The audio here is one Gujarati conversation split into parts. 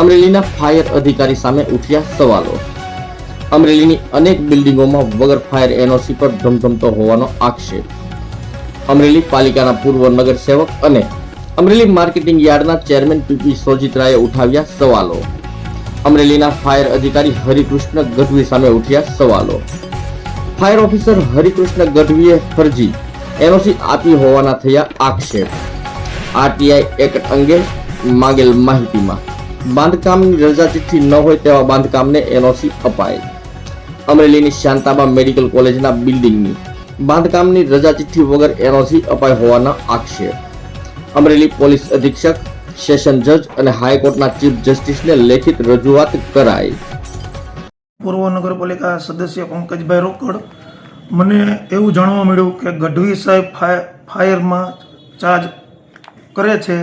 અમરેલીના ફાયર અધિકારી સામે ઉઠ્યા સવાલો. અમરેલીની અનેક બિલ્ડિંગોમાં વગર ફાયર એનઓસી પર ધમધમતો હોવાનો આક્ષેપ. અમરેલી પાલિકાના પૂર્વ નગરસેવક અને અમરેલી માર્કેટિંગ યાર્ડના ચેરમેન પીપી સોજિત્રાએ ઉઠાવ્યા સવાલો. અમરેલીના ફાયર અધિકારી હરિકૃષ્ણ ગઢવી સામે ઉઠ્યા સવાલો. ફાયર ઓફિસર હરિકૃષ્ણ ગઢવીએ ફરજી એનઓસી આપી હોવાના થયા આક્ષેપ. આરટીઆઈ એક્ટ અંગે માંગેલ માહિતીમાં બાંધકામની રજા ચિઠ્ઠી ન હોય તેવા બાંધકામને એનઓસી અપાય. અમરેલીની શાંતાબા મેડિકલ કોલેજના બિલ્ડિંગની બાંધકામની રજા ચિઠ્ઠી વગર એનઓસી અપાય હોવાના આક્ષેપ. અમરેલી પોલીસ અધિક્ષક, સેશન જજ અને હાઈકોર્ટના ચીફ જસ્ટિસને લેખિત રજૂઆત કરાઈ. પૂર્વ નગરપાલિકા સદસ્ય પંકજભાઈ રોકડ મને એવું જાણવા મળ્યું કે ગઢવી સાહેબ ફાયરમાં ચાર્જ કરે છે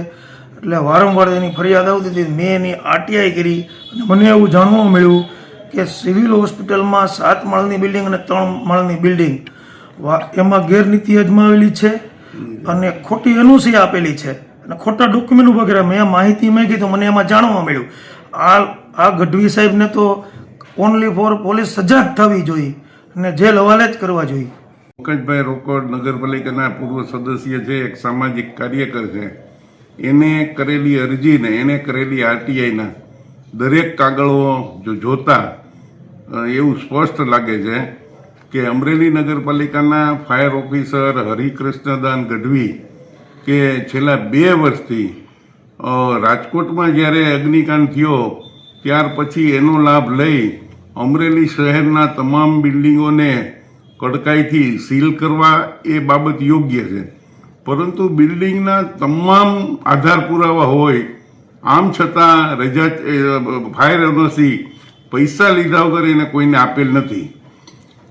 એટલે વારંવાર એની ફરિયાદ આવતી હતી. મેં એની આરટીઆઈ કરી અને મને એવું જાણવા મળ્યું કે સિવિલ હોસ્પિટલમાં સાત માળની બિલ્ડિંગ અને ત્રણ માળની બિલ્ડિંગ એમાં ગેરનીતિ અજમાવેલી છે અને ખોટી એનઓસી આપેલી છે અને ખોટા ડોક્યુમેન્ટ વગેરે મેં માહિતી માંગી તો મને એમાં જાણવા મળ્યું. આ આ ગઢવી સાહેબને તો ઓનલી ફોર પોલીસ સજાગ થવી જોઈએ અને જેલ હવાલે જ કરવા જોઈએ. પંકજભાઈ રોકડ નગરપાલિકાના પૂર્વ સદસ્ય છે, એક સામાજિક કાર્યકર છે. એને કરેલી અરજીને એને કરેલી આરટીઆઈના દરેક કાગળો જો જોતા એવું સ્પષ્ટ લાગે છે કે અમરેલી નગરપાલિકાના ફાયર ઓફિસર હરિકૃષ્ણદાન ગઢવી કે છેલ્લા બે વર્ષથી રાજકોટમાં જ્યારે અગ્નિકાંડ થયો, ત્યાર પછી એનો લાભ લઈ અમરેલી શહેરના તમામ બિલ્ડિંગોને કડકાઈથી સીલ કરવા એ બાબત યોગ્ય છે. પરંતુ બિલ્ડિંગના તમામ આધાર પુરાવા હોય, આમ છતાં રજા ફાયર એનઓસી પૈસા લીધા વગર એને કોઈને આપેલ નથી.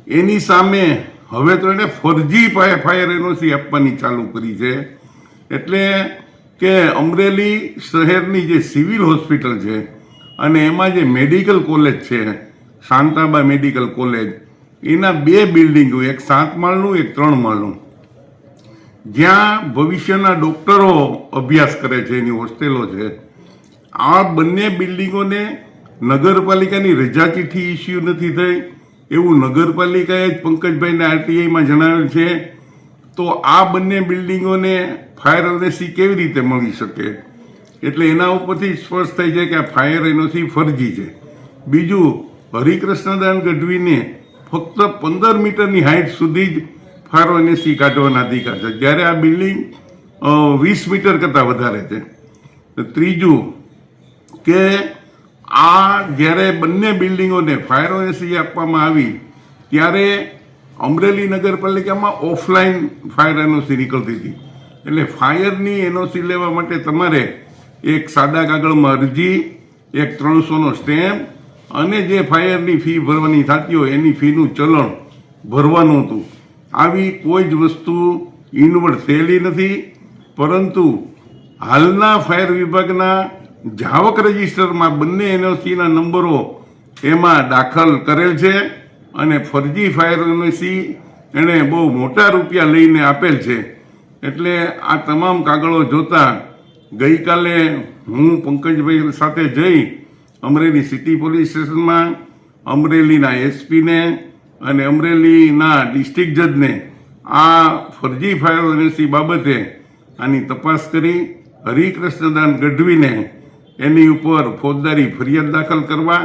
એની સામે હવે તો એને ફરજી ફાય- ફાયર એનઓસી આપવાની ચાલુ કરી છે. એટલે કે અમરેલી શહેરની જે સિવિલ હોસ્પિટલ છે અને એમાં જે મેડિકલ કોલેજ છે, શાંતાબા મેડિકલ કોલેજ, એના બે બિલ્ડિંગો, એક સાત માળનું, એક ત્રણ માળનું. જ્યાં ભવિષ્યના ડોક્ટરો અભ્યાસ કરે છે, એની હોસ્ટેલો છે, આ બંને બિલ્ડિંગોને નગરપાલિકાની રજા ચિઠ્ઠી ઇસ્યુ નથી થઈ. એવું નગરપાલિકાએ જ પંકજભાઈને આરટીઆઈમાં જણાવેલ છે. તો આ બંને બિલ્ડિંગોને ફાયર એનઓસી કેવી રીતે મળી શકે? એટલે એના ઉપરથી સ્પષ્ટ થઈ જાય કે આ ફાયર એનઓસી ફરજી છે. બીજું, હરિકૃષ્ણદાન ગઢવીને ફક્ત પંદર મીટરની હાઇટ સુધી જ ફાયર સી કાઢવાના અધિકાર છે જ્યારે આ બિલ્ડિંગ વીસ મીટર કરતાં વધારે છે. ત્રીજું કે આ જ્યારે બંને બિલ્ડિંગોને ફાયર એનઓસી આપવામાં આવી, ત્યારે અમરેલી નગરપાલિકામાં ઓફલાઈન ફાયર એનઓસી નીકળતી હતી. એટલે ફાયરની એનઓસી લેવા માટે તમારે એક સાદા કાગળમાં અરજી, એક ત્રણસોનો સ્ટેમ્પ અને જે ફાયરની ફી ભરવાની થતી હોય એની ફીનું ચલણ ભરવાનું હતું. આવી કોઈ જ વસ્તુ ઇનવર્ટ થયેલી નથી, પરંતુ હાલના ફાયર વિભાગના જાવક રજિસ્ટરમાં બંને એનઓસીના નંબરો એમાં દાખલ કરેલ છે અને ફરજી ફાયર એનઓસી એણે બહુ મોટા રૂપિયા લઈને આપેલ છે. એટલે આ તમામ કાગળો જોતા ગઈકાલે હું પંકજભાઈ સાથે જઈ અમરેલી સિટી પોલીસ સ્ટેશનમાં અમરેલીના એસપીને અને અમરેલીના ડિસ્ટ્રિક્ટ જજને આ ફરજી ફાયર એનઓસી બાબતે આની તપાસ કરી, હરિકૃષ્ણદાન ગઢવીને એની ઉપર ફોજદારી ફરિયાદ દાખલ કરવા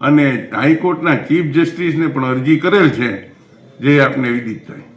અને હાઈકોર્ટના ચીફ જસ્ટિસને પણ અરજી કરેલ છે, જે આપને વિદિત થાય.